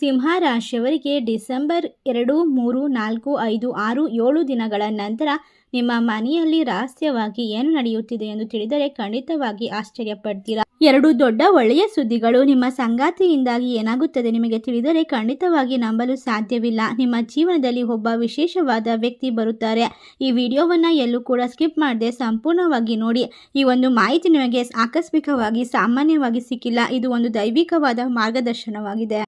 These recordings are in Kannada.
ಸಿಂಹ ರಾಶಿಯವರಿಗೆ ಡಿಸೆಂಬರ್ ಎರಡು, ಮೂರು, ನಾಲ್ಕು, ಐದು, ಆರು, ಏಳು ದಿನಗಳ ನಂತರ ನಿಮ್ಮ ಮನೆಯಲ್ಲಿ ರಹಸ್ಯವಾಗಿ ಏನು ನಡೆಯುತ್ತಿದೆ ಎಂದು ತಿಳಿದರೆ ಖಂಡಿತವಾಗಿ ಆಶ್ಚರ್ಯಪಡ್ತೀರಾ? ಎರಡು ದೊಡ್ಡ ಒಳ್ಳೆಯ ಸುದ್ದಿಗಳು. ನಿಮ್ಮ ಸಂಗಾತಿಯಿಂದಾಗಿ ಏನಾಗುತ್ತದೆ ನಿಮಗೆ ತಿಳಿದರೆ ಖಂಡಿತವಾಗಿ ನಂಬಲು ಸಾಧ್ಯವಿಲ್ಲ. ನಿಮ್ಮ ಜೀವನದಲ್ಲಿ ಒಬ್ಬ ವಿಶೇಷವಾದ ವ್ಯಕ್ತಿ ಬರುತ್ತಾರೆ. ಈ ವಿಡಿಯೋವನ್ನು ಎಲ್ಲೂ ಕೂಡ ಸ್ಕಿಪ್ ಮಾಡದೆ ಸಂಪೂರ್ಣವಾಗಿ ನೋಡಿ. ಈ ಒಂದು ಮಾಹಿತಿ ನಿಮಗೆ ಆಕಸ್ಮಿಕವಾಗಿ ಸಾಮಾನ್ಯವಾಗಿ ಸಿಕ್ಕಿಲ್ಲ. ಇದು ಒಂದು ದೈವಿಕವಾದ ಮಾರ್ಗದರ್ಶನವಾಗಿದೆ.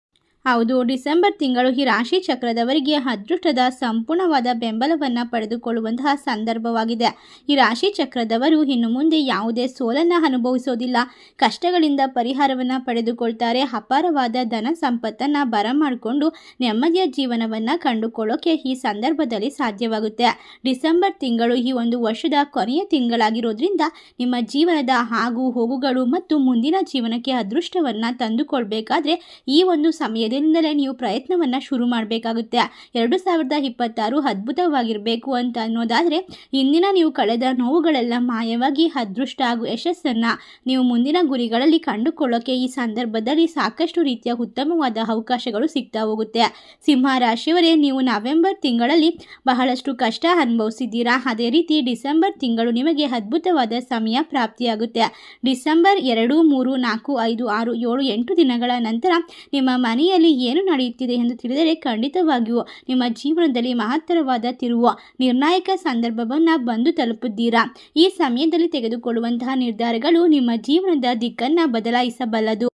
ಹೌದು, ಡಿಸೆಂಬರ್ ತಿಂಗಳು ಈ ರಾಶಿ ಚಕ್ರದವರಿಗೆ ಅದೃಷ್ಟದ ಸಂಪೂರ್ಣವಾದ ಬೆಂಬಲವನ್ನು ಪಡೆದುಕೊಳ್ಳುವಂತಹ ಸಂದರ್ಭವಾಗಿದೆ. ಈ ರಾಶಿ ಚಕ್ರದವರು ಇನ್ನು ಮುಂದೆ ಯಾವುದೇ ಸೋಲನ್ನು ಅನುಭವಿಸೋದಿಲ್ಲ. ಕಷ್ಟಗಳಿಂದ ಪರಿಹಾರವನ್ನು ಪಡೆದುಕೊಳ್ತಾರೆ. ಅಪಾರವಾದ ಧನ ಸಂಪತ್ತನ್ನು ಬರಮಾಡಿಕೊಂಡು ನೆಮ್ಮದಿಯ ಜೀವನವನ್ನು ಕಂಡುಕೊಳ್ಳೋಕೆ ಈ ಸಂದರ್ಭದಲ್ಲಿ ಸಾಧ್ಯವಾಗುತ್ತೆ. ಡಿಸೆಂಬರ್ ತಿಂಗಳು ಈ ಒಂದು ವರ್ಷದ ಕೊನೆಯ ತಿಂಗಳಾಗಿರೋದ್ರಿಂದ ನಿಮ್ಮ ಜೀವನದ ಹಾಗೂ ಹೋಗುಗಳು ಮತ್ತು ಮುಂದಿನ ಜೀವನಕ್ಕೆ ಅದೃಷ್ಟವನ್ನು ತಂದುಕೊಳ್ಬೇಕಾದ್ರೆ ಈ ಒಂದು ಸಮಯದಿಂದಲೇ ನೀವು ಪ್ರಯತ್ನವನ್ನು ಶುರು ಮಾಡಬೇಕಾಗುತ್ತೆ. ಎರಡು ಸಾವಿರದ ಇಪ್ಪತ್ತಾರು ಅದ್ಭುತವಾಗಿರಬೇಕು ಅಂತ ಅನ್ನೋದಾದರೆ, ಇಂದಿನ ನೀವು ಕಳೆದ ನೋವುಗಳೆಲ್ಲ ಮಾಯವಾಗಿ ಅದೃಷ್ಟ ಹಾಗೂ ಯಶಸ್ಸನ್ನು ನೀವು ಮುಂದಿನ ಗುರಿಗಳಲ್ಲಿ ಕಂಡುಕೊಳ್ಳೋಕೆ ಈ ಸಂದರ್ಭದಲ್ಲಿ ಸಾಕಷ್ಟು ರೀತಿಯ ಉತ್ತಮವಾದ ಅವಕಾಶಗಳು ಸಿಗ್ತಾ ಹೋಗುತ್ತೆ. ಸಿಂಹ ರಾಶಿಯವರೇ, ನೀವು ನವೆಂಬರ್ ತಿಂಗಳಲ್ಲಿ ಬಹಳಷ್ಟು ಕಷ್ಟ ಅನುಭವಿಸಿದ್ದೀರಾ? ಅದೇ ರೀತಿ ಡಿಸೆಂಬರ್ ತಿಂಗಳು ನಿಮಗೆ ಅದ್ಭುತವಾದ ಸಮಯ ಪ್ರಾಪ್ತಿಯಾಗುತ್ತೆ. ಡಿಸೆಂಬರ್ ಎರಡು, ಮೂರು, ನಾಲ್ಕು, ಐದು, ಆರು, ಏಳು, ಎಂಟು ದಿನಗಳ ನಂತರ ನಿಮ್ಮ ಮನೆಯಲ್ಲಿ ಏನು ನಡೆಯುತ್ತಿದೆ ಎಂದು ತಿಳಿದರೆ ಖಂಡಿತವಾಗಿಯೂ ನಿಮ್ಮ ಜೀವನದಲ್ಲಿ ಮಹತ್ತರವಾದ ತಿರುವು ನಿರ್ಣಾಯಕ ಸಂದರ್ಭವನ್ನು ಬಂದು ತಲುಪುತ್ತೀರಾ? ಈ ಸಮಯದಲ್ಲಿ ತೆಗೆದುಕೊಳ್ಳುವಂತಹ ನಿರ್ಧಾರಗಳು ನಿಮ್ಮ ಜೀವನದ ದಿಕ್ಕನ್ನು ಬದಲಾಯಿಸಬಲ್ಲದು.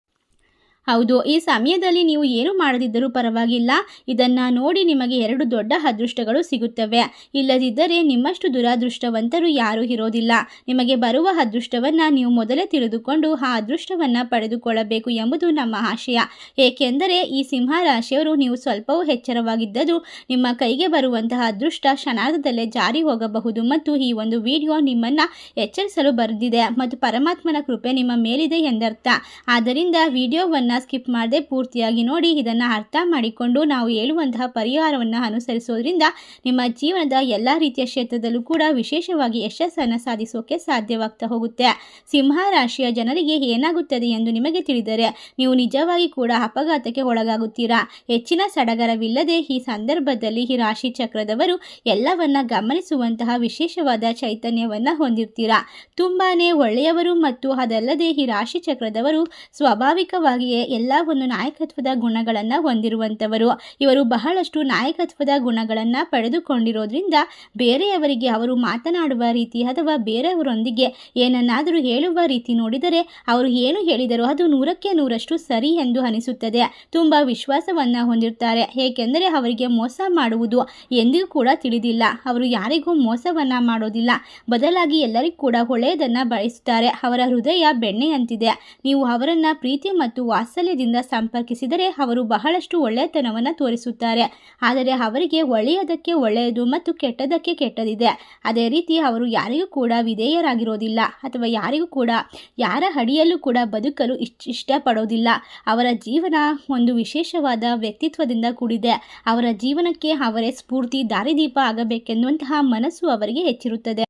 ಹೌದು, ಈ ಸಮಯದಲ್ಲಿ ನೀವು ಏನು ಮಾಡದಿದ್ದರೂ ಪರವಾಗಿಲ್ಲ. ಇದನ್ನು ನೋಡಿ ನಿಮಗೆ ಎರಡು ದೊಡ್ಡ ಅದೃಷ್ಟಗಳು ಸಿಗುತ್ತವೆ. ಇಲ್ಲದಿದ್ದರೆ ನಿಮ್ಮಷ್ಟು ದುರಾದೃಷ್ಟವಂತರು ಯಾರೂ ಇರೋದಿಲ್ಲ. ನಿಮಗೆ ಬರುವ ಅದೃಷ್ಟವನ್ನು ನೀವು ಮೊದಲೇ ತಿಳಿದುಕೊಂಡು ಆ ಅದೃಷ್ಟವನ್ನು ಪಡೆದುಕೊಳ್ಳಬೇಕು ಎಂಬುದು ನಮ್ಮ ಆಶಯ. ಏಕೆಂದರೆ ಈ ಸಿಂಹ ರಾಶಿಯವರು ನೀವು ಸ್ವಲ್ಪವೂ ಎಚ್ಚರವಾಗಿದ್ದರೂ ನಿಮ್ಮ ಕೈಗೆ ಬರುವಂತಹ ಅದೃಷ್ಟ ಕ್ಷಣಾರ್ಧದಲ್ಲೇ ಜಾರಿ ಹೋಗಬಹುದು ಮತ್ತು ಈ ಒಂದು ವಿಡಿಯೋ ನಿಮ್ಮನ್ನು ಎಚ್ಚರಿಸಲು ಬರೆದಿದೆ ಮತ್ತು ಪರಮಾತ್ಮನ ಕೃಪೆ ನಿಮ್ಮ ಮೇಲಿದೆ ಎಂದರ್ಥ. ಆದ್ದರಿಂದ ವಿಡಿಯೋವನ್ನು ಸ್ಕಿಪ್ ಮಾಡದೆ ಪೂರ್ತಿಯಾಗಿ ನೋಡಿ ಇದನ್ನು ಅರ್ಥ ಮಾಡಿಕೊಂಡು ನಾವು ಹೇಳುವಂತಹ ಪರಿಹಾರವನ್ನು ಅನುಸರಿಸೋದ್ರಿಂದ ನಿಮ್ಮ ಜೀವನದ ಎಲ್ಲ ರೀತಿಯ ಕ್ಷೇತ್ರದಲ್ಲೂ ಕೂಡ ವಿಶೇಷವಾಗಿ ಯಶಸ್ಸನ್ನು ಸಾಧಿಸೋಕೆ ಸಾಧ್ಯವಾಗ್ತಾ ಹೋಗುತ್ತೆ. ಸಿಂಹ ರಾಶಿಯ ಜನರಿಗೆ ಏನಾಗುತ್ತದೆ ಎಂದು ನಿಮಗೆ ತಿಳಿದರೆ ನೀವು ನಿಜವಾಗಿ ಕೂಡ ಅಪಘಾತಕ್ಕೆ ಒಳಗಾಗುತ್ತೀರಾ? ಹೆಚ್ಚಿನ ಸಡಗರವಿಲ್ಲದೆ ಈ ಸಂದರ್ಭದಲ್ಲಿ ಈ ರಾಶಿ ಚಕ್ರದವರು ಎಲ್ಲವನ್ನ ಗಮನಿಸುವಂತಹ ವಿಶೇಷವಾದ ಚೈತನ್ಯವನ್ನು ಹೊಂದಿರ್ತೀರಾ? ತುಂಬಾನೇ ಒಳ್ಳೆಯವರು ಮತ್ತು ಅದಲ್ಲದೆ ಈ ರಾಶಿ ಚಕ್ರದವರು ಸ್ವಾಭಾವಿಕವಾಗಿಯೇ ಎಲ್ಲ ಒಂದು ನಾಯಕತ್ವದ ಗುಣಗಳನ್ನು ಹೊಂದಿರುವಂಥವರು ಇವರು ಬಹಳಷ್ಟು ನಾಯಕತ್ವದ ಗುಣಗಳನ್ನು ಪಡೆದುಕೊಂಡಿರೋದ್ರಿಂದ ಬೇರೆಯವರಿಗೆ ಅವರು ಮಾತನಾಡುವ ರೀತಿ ಅಥವಾ ಬೇರೆಯವರೊಂದಿಗೆ ಏನನ್ನಾದರೂ ಹೇಳುವ ರೀತಿ ನೋಡಿದರೆ ಅವರು ಏನು ಹೇಳಿದರೂ ಅದು ನೂರಕ್ಕೆ ನೂರಷ್ಟು ಸರಿ ಎಂದು ಅನಿಸುತ್ತದೆ. ತುಂಬ ವಿಶ್ವಾಸವನ್ನು ಹೊಂದಿರ್ತಾರೆ ಏಕೆಂದರೆ ಅವರಿಗೆ ಮೋಸ ಮಾಡುವುದು ಎಂದಿಗೂ ಕೂಡ ತಿಳಿದಿಲ್ಲ. ಅವರು ಯಾರಿಗೂ ಮೋಸವನ್ನು ಮಾಡೋದಿಲ್ಲ. ಬದಲಾಗಿ ಎಲ್ಲರಿಗೂ ಕೂಡ ಒಳ್ಳೆಯದನ್ನು ಬಯಸುತ್ತಾರೆ. ಅವರ ಹೃದಯ ಬೆಣ್ಣೆಯಂತಿದೆ. ನೀವು ಅವರನ್ನು ಪ್ರೀತಿ ಮತ್ತು ವಾತ್ಸಲ್ಯದಿಂದ ಸಂಪರ್ಕಿಸಿದರೆ ಅವರು ಬಹಳಷ್ಟು ಒಳ್ಳೆಯತನವನ್ನು ತೋರಿಸುತ್ತಾರೆ. ಆದರೆ ಅವರಿಗೆ ಒಳ್ಳೆಯದಕ್ಕೆ ಒಳ್ಳೆಯದು ಮತ್ತು ಕೆಟ್ಟದಕ್ಕೆ ಕೆಟ್ಟದಿದೆ. ಅದೇ ರೀತಿ ಅವರು ಯಾರಿಗೂ ಕೂಡ ವಿಧೇಯರಾಗಿರೋದಿಲ್ಲ ಅಥವಾ ಯಾರಿಗೂ ಕೂಡ, ಯಾರ ಅಡಿಯಲ್ಲೂ ಕೂಡ ಬದುಕಲು ಇಷ್ಟ ಇಷ್ಟಪಡೋದಿಲ್ಲ. ಅವರ ಜೀವನ ಒಂದು ವಿಶೇಷವಾದ ವ್ಯಕ್ತಿತ್ವದಿಂದ ಕೂಡಿದೆ. ಅವರ ಜೀವನಕ್ಕೆ ಅವರೇ ಸ್ಫೂರ್ತಿ, ದಾರಿದೀಪ ಆಗಬೇಕೆನ್ನುವಂತಹ ಮನಸ್ಸು ಅವರಿಗೆ ಹೆಚ್ಚಿರುತ್ತದೆ.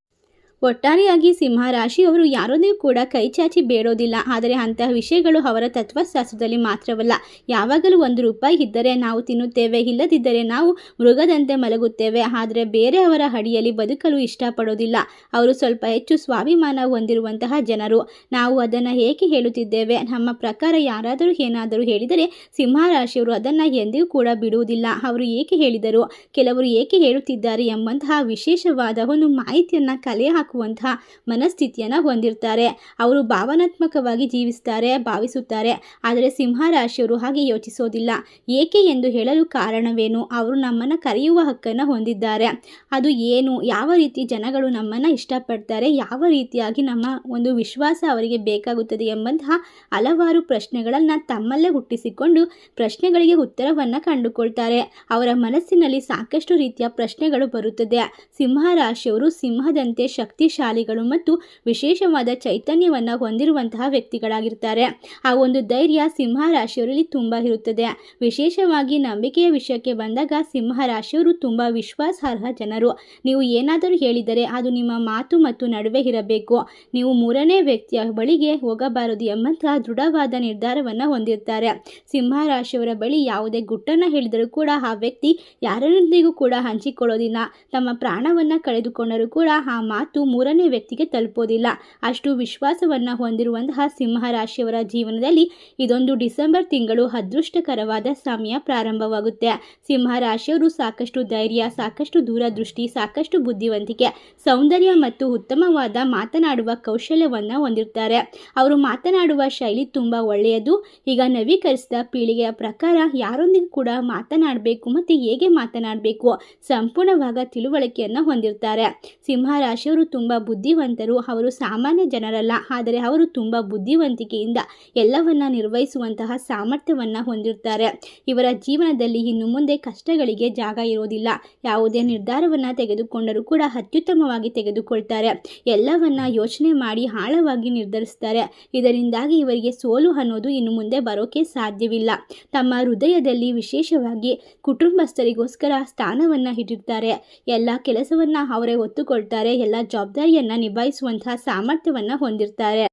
ಒಟ್ಟಾರೆಯಾಗಿ ಸಿಂಹ ರಾಶಿಯವರು ಯಾರೊಂದೂ ಕೂಡ ಕೈಚಾಚಿ ಬೇಡೋದಿಲ್ಲ. ಆದರೆ ಅಂತಹ ವಿಷಯಗಳು ಅವರ ತತ್ವಶಾಸ್ತ್ರದಲ್ಲಿ ಮಾತ್ರವಲ್ಲ. ಯಾವಾಗಲೂ ಒಂದು ರೂಪಾಯಿ ಇದ್ದರೆ ನಾವು ತಿನ್ನುತ್ತೇವೆ. ಇಲ್ಲದಿದ್ದರೆ ನಾವು ಮೃಗದಂತೆ ಮಲಗುತ್ತೇವೆ. ಆದರೆ ಬೇರೆಯವರ ಅಡಿಯಲ್ಲಿ ಬದುಕಲು ಇಷ್ಟಪಡೋದಿಲ್ಲ. ಅವರು ಸ್ವಲ್ಪ ಹೆಚ್ಚು ಸ್ವಾಭಿಮಾನ ಹೊಂದಿರುವಂತಹ ಜನರು. ನಾವು ಅದನ್ನು ಏಕೆ ಹೇಳುತ್ತಿದ್ದೇವೆ? ನಮ್ಮ ಪ್ರಕಾರ ಯಾರಾದರೂ ಏನಾದರೂ ಹೇಳಿದರೆ ಸಿಂಹ ರಾಶಿಯವರು ಅದನ್ನು ಎಂದಿಗೂ ಕೂಡ ಬಿಡುವುದಿಲ್ಲ. ಅವರು ಏಕೆ ಹೇಳಿದರು? ಕೆಲವರು ಏಕೆ ಹೇಳುತ್ತಿದ್ದಾರೆ ಎಂಬಂತಹ ವಿಶೇಷವಾದ ಒಂದು ಮಾಹಿತಿಯನ್ನು ಕಲೆ ಹಾಕುವಂತಹ ಮನಸ್ಥಿತಿಯನ್ನು ಹೊಂದಿರ್ತಾರೆ. ಅವರು ಭಾವನಾತ್ಮಕವಾಗಿ ಜೀವಿಸ್ತಾರೆ, ಭಾವಿಸುತ್ತಾರೆ. ಆದರೆ ಸಿಂಹ ರಾಶಿಯವರು ಹಾಗೆ ಯೋಚಿಸೋದಿಲ್ಲ. ಏಕೆ ಎಂದು ಹೇಳಲು ಕಾರಣವೇನು? ಅವರು ನಮ್ಮನ್ನು ಕರೆಯುವ ಹಕ್ಕನ್ನು ಹೊಂದಿದ್ದಾರೆ. ಅದು ಏನು? ಯಾವ ರೀತಿ ಜನಗಳು ನಮ್ಮನ್ನು ಇಷ್ಟಪಡ್ತಾರೆ? ಯಾವ ರೀತಿಯಾಗಿ ನಮ್ಮ ಒಂದು ವಿಶ್ವಾಸ ಅವರಿಗೆ ಬೇಕಾಗುತ್ತದೆ ಎಂಬಂತಹ ಹಲವಾರು ಪ್ರಶ್ನೆಗಳನ್ನು ತಮ್ಮಲ್ಲೇ ಹುಟ್ಟಿಸಿಕೊಂಡು ಪ್ರಶ್ನೆಗಳಿಗೆ ಉತ್ತರವನ್ನು ಕಂಡುಕೊಳ್ತಾರೆ. ಅವರ ಮನಸ್ಸಿನಲ್ಲಿ ಸಾಕಷ್ಟು ರೀತಿಯ ಪ್ರಶ್ನೆಗಳು ಬರುತ್ತದೆ. ಸಿಂಹ ರಾಶಿಯವರು ಸಿಂಹದಂತೆ ಶಕ್ತಿ ಶಕ್ತಿಶಾಲಿಗಳು ಮತ್ತು ವಿಶೇಷವಾದ ಚೈತನ್ಯವನ್ನು ಹೊಂದಿರುವಂತಹ ವ್ಯಕ್ತಿಗಳಾಗಿರ್ತಾರೆ. ಆ ಒಂದು ಧೈರ್ಯ ಸಿಂಹ ರಾಶಿಯವರಲ್ಲಿ ತುಂಬ ಇರುತ್ತದೆ. ವಿಶೇಷವಾಗಿ ನಂಬಿಕೆಯ ವಿಷಯಕ್ಕೆ ಬಂದಾಗ ಸಿಂಹ ರಾಶಿಯವರು ತುಂಬ ವಿಶ್ವಾಸಾರ್ಹ ಜನರು. ನೀವು ಏನಾದರೂ ಹೇಳಿದರೆ ಅದು ನಿಮ್ಮ ಮಾತು ಮತ್ತು ನಡುವೆ ಇರಬೇಕು. ನೀವು ಮೂರನೇ ವ್ಯಕ್ತಿಯ ಬಳಿಗೆ ಹೋಗಬಾರದು ಎಂಬಂತಹ ದೃಢವಾದ ನಿರ್ಧಾರವನ್ನು ಹೊಂದಿರ್ತಾರೆ. ಸಿಂಹ ರಾಶಿಯವರ ಬಳಿ ಯಾವುದೇ ಗುಟ್ಟನ್ನು ಹೇಳಿದರೂ ಕೂಡ ಆ ವ್ಯಕ್ತಿ ಯಾರೊಂದಿಗೂ ಕೂಡ ಹಂಚಿಕೊಳ್ಳೋದಿಲ್ಲ. ತಮ್ಮ ಪ್ರಾಣವನ್ನು ಕಳೆದುಕೊಂಡರೂ ಕೂಡ ಆ ಮಾತು ಮೂರನೇ ವ್ಯಕ್ತಿಗೆ ತಲುಪೋದಿಲ್ಲ. ಅಷ್ಟು ವಿಶ್ವಾಸವನ್ನು ಹೊಂದಿರುವಂತಹ ಸಿಂಹ ರಾಶಿಯವರ ಜೀವನದಲ್ಲಿ ಇದೊಂದು ಡಿಸೆಂಬರ್ ತಿಂಗಳು ಅದೃಷ್ಟಕರವಾದ ಸಮಯ ಪ್ರಾರಂಭವಾಗುತ್ತೆ. ಸಿಂಹ ರಾಶಿಯವರು ಸಾಕಷ್ಟು ಧೈರ್ಯ, ಸಾಕಷ್ಟು ದೂರದೃಷ್ಟಿ, ಸಾಕಷ್ಟು ಬುದ್ಧಿವಂತಿಕೆ, ಸೌಂದರ್ಯ ಮತ್ತು ಉತ್ತಮವಾದ ಮಾತನಾಡುವ ಕೌಶಲ್ಯವನ್ನು ಹೊಂದಿರ್ತಾರೆ ಅವರು ಮಾತನಾಡುವ ಶೈಲಿ ತುಂಬ ಒಳ್ಳೆಯದು. ಈಗ ನವೀಕರಿಸಿದ ಪೀಳಿಗೆಯ ಪ್ರಕಾರ ಯಾರೊಂದಿಗೆ ಕೂಡ ಮಾತನಾಡಬೇಕು ಮತ್ತು ಹೇಗೆ ಮಾತನಾಡಬೇಕು ಸಂಪೂರ್ಣವಾದ ತಿಳುವಳಿಕೆಯನ್ನು ಹೊಂದಿರ್ತಾರೆ ಸಿಂಹ ರಾಶಿಯವರು ತುಂಬ ಬುದ್ಧಿವಂತರು, ಅವರು ಸಾಮಾನ್ಯ ಜನರಲ್ಲ. ಆದರೆ ಅವರು ತುಂಬ ಬುದ್ಧಿವಂತಿಕೆಯಿಂದ ಎಲ್ಲವನ್ನ ನಿರ್ವಹಿಸುವಂತಹ ಸಾಮರ್ಥ್ಯವನ್ನು ಹೊಂದಿರುತ್ತಾರೆ. ಇವರ ಜೀವನದಲ್ಲಿ ಇನ್ನು ಮುಂದೆ ಕಷ್ಟಗಳಿಗೆ ಜಾಗ ಇರೋದಿಲ್ಲ. ಯಾವುದೇ ನಿರ್ಧಾರವನ್ನು ತೆಗೆದುಕೊಂಡರೂ ಕೂಡ ಅತ್ಯುತ್ತಮವಾಗಿ ತೆಗೆದುಕೊಳ್ತಾರೆ. ಎಲ್ಲವನ್ನ ಯೋಚನೆ ಮಾಡಿ ಆಳವಾಗಿ ನಿರ್ಧರಿಸ್ತಾರೆ. ಇದರಿಂದಾಗಿ ಇವರಿಗೆ ಸೋಲು ಅನ್ನೋದು ಇನ್ನು ಮುಂದೆ ಬರೋಕೆ ಸಾಧ್ಯವಿಲ್ಲ. ತಮ್ಮ ಹೃದಯದಲ್ಲಿ ವಿಶೇಷವಾಗಿ ಕುಟುಂಬಸ್ಥರಿಗೋಸ್ಕರ ಸ್ಥಾನವನ್ನು ಇಟ್ಟಿರ್ತಾರೆ ಎಲ್ಲ ಕೆಲಸವನ್ನು ಅವರೇ ಒತ್ತುಕೊಳ್ತಾರೆ. ಎಲ್ಲ ಜವಾಬ್ದಾರಿಯನ್ನು ನಿಭಾಯಿಸುವಂತಹ ಸಾಮರ್ಥ್ಯವನ್ನು ಹೊಂದಿರ್ತಾರೆ.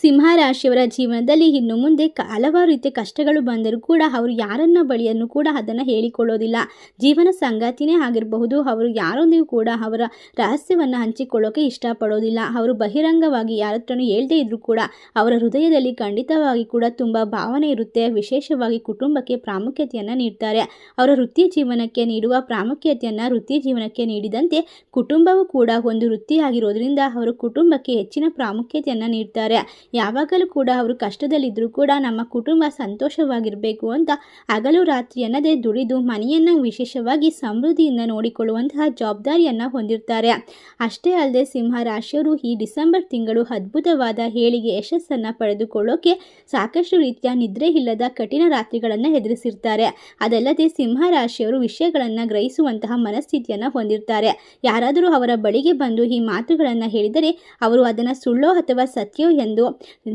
ಸಿಂಹ ರಾಶಿಯವರ ಜೀವನದಲ್ಲಿ ಇನ್ನು ಮುಂದೆ ಹಲವಾರು ರೀತಿಯ ಕಷ್ಟಗಳು ಬಂದರೂ ಕೂಡ ಅವರು ಯಾರನ್ನ ಬಳಿಯನ್ನು ಕೂಡ ಅದನ್ನು ಹೇಳಿಕೊಳ್ಳೋದಿಲ್ಲ. ಜೀವನ ಸಂಗಾತಿನೇ ಆಗಿರಬಹುದು, ಅವರು ಯಾರೊಂದಿಗೂ ಕೂಡ ಅವರ ರಹಸ್ಯವನ್ನು ಹಂಚಿಕೊಳ್ಳೋಕೆ ಇಷ್ಟಪಡೋದಿಲ್ಲ. ಅವರು ಬಹಿರಂಗವಾಗಿ ಯಾರ ಹೇಳದೇ ಇದ್ರೂ ಕೂಡ ಅವರ ಹೃದಯದಲ್ಲಿ ಖಂಡಿತವಾಗಿ ಕೂಡ ತುಂಬ ಭಾವನೆ ಇರುತ್ತೆ. ವಿಶೇಷವಾಗಿ ಕುಟುಂಬಕ್ಕೆ ಪ್ರಾಮುಖ್ಯತೆಯನ್ನು ನೀಡ್ತಾರೆ. ಅವರ ವೃತ್ತಿ ಜೀವನಕ್ಕೆ ನೀಡುವ ಪ್ರಾಮುಖ್ಯತೆಯನ್ನು ವೃತ್ತಿ ಜೀವನಕ್ಕೆ ನೀಡಿದಂತೆ ಕುಟುಂಬವೂ ಕೂಡ ಒಂದು ವೃತ್ತಿಯಾಗಿರೋದ್ರಿಂದ ಅವರು ಕುಟುಂಬಕ್ಕೆ ಹೆಚ್ಚಿನ ಪ್ರಾಮುಖ್ಯತೆಯನ್ನು ನೀಡ್ತಾರೆ. ಯಾವಾಗಲೂ ಕೂಡ ಅವರು ಕಷ್ಟದಲ್ಲಿದ್ದರೂ ಕೂಡ ನಮ್ಮ ಕುಟುಂಬ ಸಂತೋಷವಾಗಿರಬೇಕು ಅಂತ ಹಗಲು ರಾತ್ರಿ ಅನ್ನದೇ ದುಡಿದು ಮನೆಯನ್ನು ವಿಶೇಷವಾಗಿ ಸಮೃದ್ಧಿಯಿಂದ ನೋಡಿಕೊಳ್ಳುವಂತಹ ಜವಾಬ್ದಾರಿಯನ್ನು ಹೊಂದಿರ್ತಾರೆ. ಅಷ್ಟೇ ಅಲ್ಲದೆ ಸಿಂಹ ರಾಶಿಯವರು ಈ ಡಿಸೆಂಬರ್ ತಿಂಗಳು ಅದ್ಭುತವಾದ ಹೇಳಿಗೆ ಯಶಸ್ಸನ್ನು ಪಡೆದುಕೊಳ್ಳೋಕೆ ಸಾಕಷ್ಟು ರೀತಿಯ ನಿದ್ರೆ ಇಲ್ಲದ ಕಠಿಣ ರಾತ್ರಿಗಳನ್ನು ಎದುರಿಸಿರ್ತಾರೆ. ಅದಲ್ಲದೆ ಸಿಂಹ ರಾಶಿಯವರು ವಿಷಯಗಳನ್ನು ಗ್ರಹಿಸುವಂತಹ ಮನಸ್ಥಿತಿಯನ್ನು ಹೊಂದಿರ್ತಾರೆ. ಯಾರಾದರೂ ಅವರ ಬಳಿಗೆ ಬಂದು ಈ ಮಾತುಗಳನ್ನು ಹೇಳಿದರೆ ಅವರು ಅದನ್ನು ಸುಳ್ಳೋ ಅಥವಾ ಸತ್ಯೋ ಎಂದು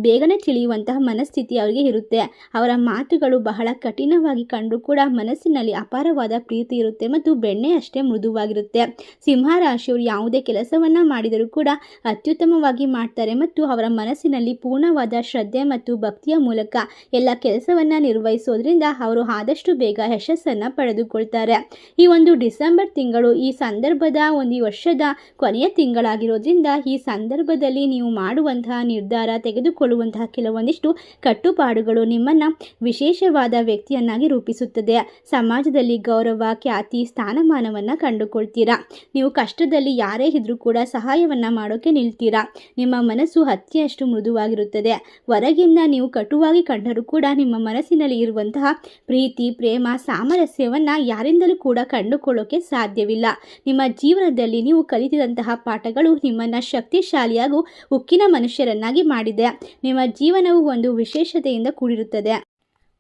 ಬೇಗನೆ ತಿಳಿಯುವಂತಹ ಮನಸ್ಥಿತಿ ಅವರಿಗೆ ಇರುತ್ತೆ. ಅವರ ಮಾತುಗಳು ಬಹಳ ಕಠಿಣವಾಗಿ ಕಂಡು ಕೂಡ ಮನಸ್ಸಿನಲ್ಲಿ ಅಪಾರವಾದ ಪ್ರೀತಿ ಇರುತ್ತೆ ಮತ್ತು ಬೆಣ್ಣೆ ಅಷ್ಟೇ ಮೃದುವಾಗಿರುತ್ತೆ. ಸಿಂಹ ರಾಶಿಯವರು ಯಾವುದೇ ಕೆಲಸವನ್ನು ಮಾಡಿದರೂ ಕೂಡ ಅತ್ಯುತ್ತಮವಾಗಿ ಮಾಡ್ತಾರೆ ಮತ್ತು ಅವರ ಮನಸ್ಸಿನಲ್ಲಿ ಪೂರ್ಣವಾದ ಶ್ರದ್ಧೆ ಮತ್ತು ಭಕ್ತಿಯ ಮೂಲಕ ಎಲ್ಲ ಕೆಲಸವನ್ನು ನಿರ್ವಹಿಸೋದ್ರಿಂದ ಅವರು ಆದಷ್ಟು ಬೇಗ ಯಶಸ್ಸನ್ನು ಪಡೆದುಕೊಳ್ತಾರೆ. ಈ ಒಂದು ಡಿಸೆಂಬರ್ ತಿಂಗಳು ಈ ಸಂದರ್ಭದ ಒಂದು ವರ್ಷದ ಕೊನೆಯ ತಿಂಗಳಾಗಿರೋದ್ರಿಂದ ಈ ಸಂದರ್ಭದಲ್ಲಿ ನೀವು ಮಾಡುವಂತಹ ನಿರ್ಧಾರ ತೆಗೆದುಕೊಳ್ಳುವಂತಹ ಕೆಲವೊಂದಿಷ್ಟು ಕಟ್ಟುಪಾಡುಗಳು ನಿಮ್ಮನ್ನು ವಿಶೇಷವಾದ ವ್ಯಕ್ತಿಯನ್ನಾಗಿ ರೂಪಿಸುತ್ತದೆ. ಸಮಾಜದಲ್ಲಿ ಗೌರವ, ಖ್ಯಾತಿ, ಸ್ಥಾನಮಾನವನ್ನು ಕಂಡುಕೊಳ್ತೀರಾ? ನೀವು ಕಷ್ಟದಲ್ಲಿ ಯಾರೇ ಇದ್ರೂ ಕೂಡ ಸಹಾಯವನ್ನು ಮಾಡೋಕೆ ನಿಲ್ತೀರಾ? ನಿಮ್ಮ ಮನಸ್ಸು ಹತ್ತಿಯಷ್ಟು ಮೃದುವಾಗಿರುತ್ತದೆ. ಹೊರಗಿಂದ ನೀವು ಕಟುವಾಗಿ ಕಂಡರೂ ಕೂಡ ನಿಮ್ಮ ಮನಸ್ಸಿನಲ್ಲಿ ಇರುವಂತಹ ಪ್ರೀತಿ, ಪ್ರೇಮ, ಸಾಮರಸ್ಯವನ್ನು ಯಾರಿಂದಲೂ ಕೂಡ ಕಂಡುಕೊಳ್ಳೋಕೆ ಸಾಧ್ಯವಿಲ್ಲ. ನಿಮ್ಮ ಜೀವನದಲ್ಲಿ ನೀವು ಕಲಿತಿದಂತಹ ಪಾಠಗಳು ನಿಮ್ಮನ್ನು ಶಕ್ತಿಶಾಲಿ ಹಾಗೂ ಉಕ್ಕಿನ ಮನುಷ್ಯರನ್ನಾಗಿ ಮಾಡಿದೆ. ನಿಮ್ಮ ಜೀವನವು ಒಂದು ವಿಶೇಷತೆಯಿಂದ ಕೂಡಿರುತ್ತದೆ.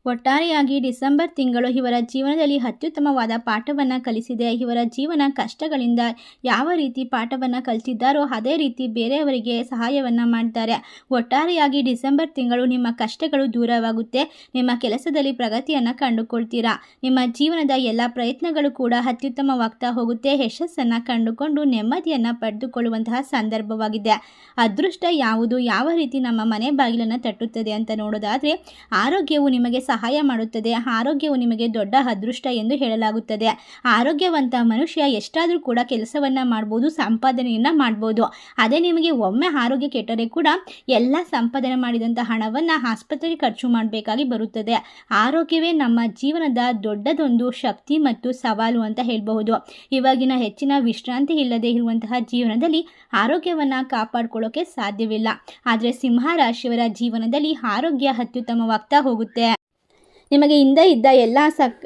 ಒಟ್ಟಾರೆಯಾಗಿ ಡಿಸೆಂಬರ್ ತಿಂಗಳು ಇವರ ಜೀವನದಲ್ಲಿ ಅತ್ಯುತ್ತಮವಾದ ಪಾಠವನ್ನು ಕಲಿಸಿದೆ. ಇವರ ಜೀವನ ಕಷ್ಟಗಳಿಂದ ಯಾವ ರೀತಿ ಪಾಠವನ್ನು ಕಲಿತಿದ್ದಾರೋ ಅದೇ ರೀತಿ ಬೇರೆಯವರಿಗೆ ಸಹಾಯವನ್ನು ಮಾಡ್ತಾರೆ. ಒಟ್ಟಾರೆಯಾಗಿ ಡಿಸೆಂಬರ್ ತಿಂಗಳು ನಿಮ್ಮ ಕಷ್ಟಗಳು ದೂರವಾಗುತ್ತೆ. ನಿಮ್ಮ ಕೆಲಸದಲ್ಲಿ ಪ್ರಗತಿಯನ್ನು ಕಂಡುಕೊಳ್ತೀರಾ. ನಿಮ್ಮ ಜೀವನದ ಎಲ್ಲ ಪ್ರಯತ್ನಗಳು ಕೂಡ ಅತ್ಯುತ್ತಮವಾಗ್ತಾ ಹೋಗುತ್ತೆ. ಯಶಸ್ಸನ್ನು ಕಂಡುಕೊಂಡು ನೆಮ್ಮದಿಯನ್ನು ಪಡೆದುಕೊಳ್ಳುವಂತಹ ಸಂದರ್ಭವಾಗಿದೆ. ಅದೃಷ್ಟ ಯಾವುದು? ಯಾವ ರೀತಿ ನಮ್ಮ ಮನೆ ಬಾಗಿಲನ್ನು ತಟ್ಟುತ್ತದೆ ಅಂತ ನೋಡೋದಾದರೆ, ಆರೋಗ್ಯವು ನಿಮಗೆ ಸಹಾಯ ಮಾಡುತ್ತದೆ. ಆರೋಗ್ಯವು ನಿಮಗೆ ದೊಡ್ಡ ಅದೃಷ್ಟ ಎಂದು ಹೇಳಲಾಗುತ್ತದೆ. ಆರೋಗ್ಯವಂತ ಮನುಷ್ಯ ಎಷ್ಟಾದರೂ ಕೂಡ ಕೆಲಸವನ್ನು ಮಾಡ್ಬೋದು, ಸಂಪಾದನೆಯನ್ನು ಮಾಡ್ಬೋದು. ಅದೇ ನಿಮಗೆ ಒಮ್ಮೆ ಆರೋಗ್ಯ ಕೆಟ್ಟರೆ ಕೂಡ ಎಲ್ಲ ಸಂಪಾದನೆ ಮಾಡಿದಂಥ ಹಣವನ್ನು ಆಸ್ಪತ್ರೆಗೆ ಖರ್ಚು ಮಾಡಬೇಕಾಗಿ ಬರುತ್ತದೆ. ಆರೋಗ್ಯವೇ ನಮ್ಮ ಜೀವನದ ದೊಡ್ಡದೊಂದು ಶಕ್ತಿ ಮತ್ತು ಸವಾಲು ಅಂತ ಹೇಳಬಹುದು. ಇವಾಗಿನ ಹೆಚ್ಚಿನ ವಿಶ್ರಾಂತಿ ಇಲ್ಲದೆ ಇರುವಂತಹ ಜೀವನದಲ್ಲಿ ಆರೋಗ್ಯವನ್ನು ಕಾಪಾಡಿಕೊಳ್ಳೋಕೆ ಸಾಧ್ಯವಿಲ್ಲ. ಆದರೆ ಸಿಂಹ ರಾಶಿಯವರ ಜೀವನದಲ್ಲಿ ಆರೋಗ್ಯ ಅತ್ಯುತ್ತಮವಾಗ್ತಾ ಹೋಗುತ್ತೆ. ನಿಮಗೆ ಹಿಂದೆ ಇದ್ದ ಎಲ್ಲ